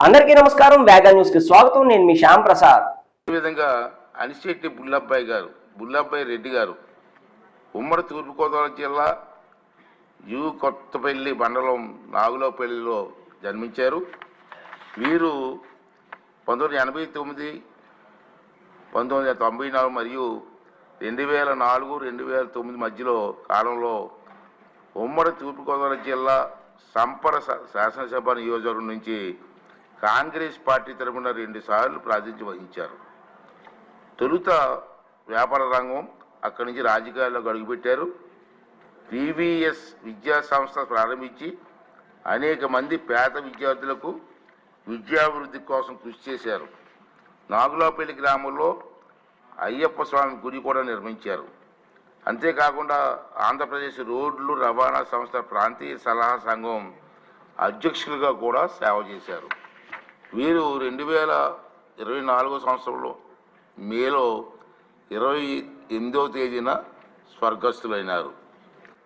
అందరికీ నమస్కారం వేగా న్యూస్కి స్వాగతం. నేను మీ శ్యామ్ ప్రసాద్. విధంగా అనిశెట్టి బుల్లబ్బాయి గారు బుల్లబ్బాయి రెడ్డి గారు ఉమ్మడి తూర్పుగోదావరి జిల్లా యు కొత్తపల్లి మండలం నాగులోపల్లిలో జన్మించారు. వీరు పంతొమ్మిది వందల ఎనభై తొమ్మిది పంతొమ్మిది వందల తొంభై నాలుగు మరియు రెండు వేల నాలుగు రెండు వేల తొమ్మిది మధ్యలో కాలంలో ఉమ్మడి తూర్పుగోదావరి జిల్లా సంపర శా- శాసనసభ నియోజకవర్గం నుంచి కాంగ్రెస్ పార్టీ తరఫున రెండుసార్లు ప్రాతినిధ్యం వహించారు. తొలుత వ్యాపార రంగం అక్కడి నుంచి రాజకీయాల్లోకి అడుగుపెట్టారు. వివిఎస్ విద్యా సంస్థ ప్రారంభించి అనేక మంది పేద విద్యార్థులకు విద్యాభివృద్ధి కోసం కృషి చేశారు. నాగులాపల్లి గ్రామంలో అయ్యప్ప స్వామి గుడి కూడా నిర్మించారు. అంతేకాకుండా ఆంధ్రప్రదేశ్ రోడ్లు రవాణా సంస్థ ప్రాంతీయ సలహా సంఘం అధ్యక్షులుగా కూడా సేవ చేశారు. వీరు రెండు వేల ఇరవై నాలుగో సంవత్సరంలో మేలో ఇరవై ఎనిమిదవ తేదీన స్వర్గస్థులైనారు.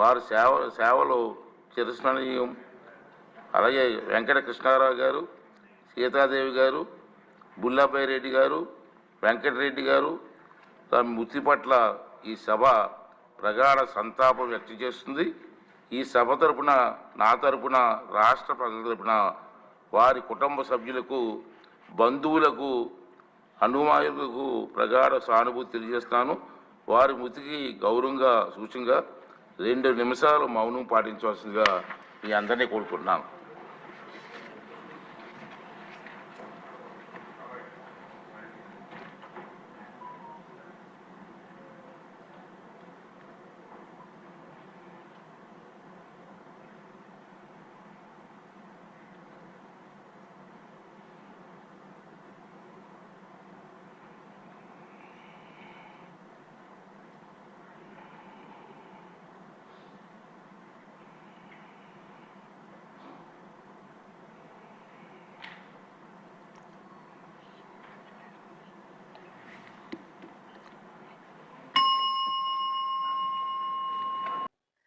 వారి సేవ సేవలు చిరస్మరణీయం. అలాగే వెంకట కృష్ణారావు గారు సీతాదేవి గారు బుల్లాబాయి రెడ్డి గారు వెంకటరెడ్డి గారు తమ మృతి పట్ల ఈ సభ ప్రగాఢ సంతాపం వ్యక్తం చేస్తుంది. ఈ సభ తరపున నా తరపున రాష్ట్ర ప్రజల తరపున వారి కుటుంబ సభ్యులకు బంధువులకు అనుమాయులకు ప్రగాఢ సానుభూతి తెలియజేస్తాను. వారి మృతికి గౌరవంగా సూచంగా రెండు నిమిషాలు మౌనం పాటించవలసిందిగా మీ అందరినీ కోరుకుంటున్నాను.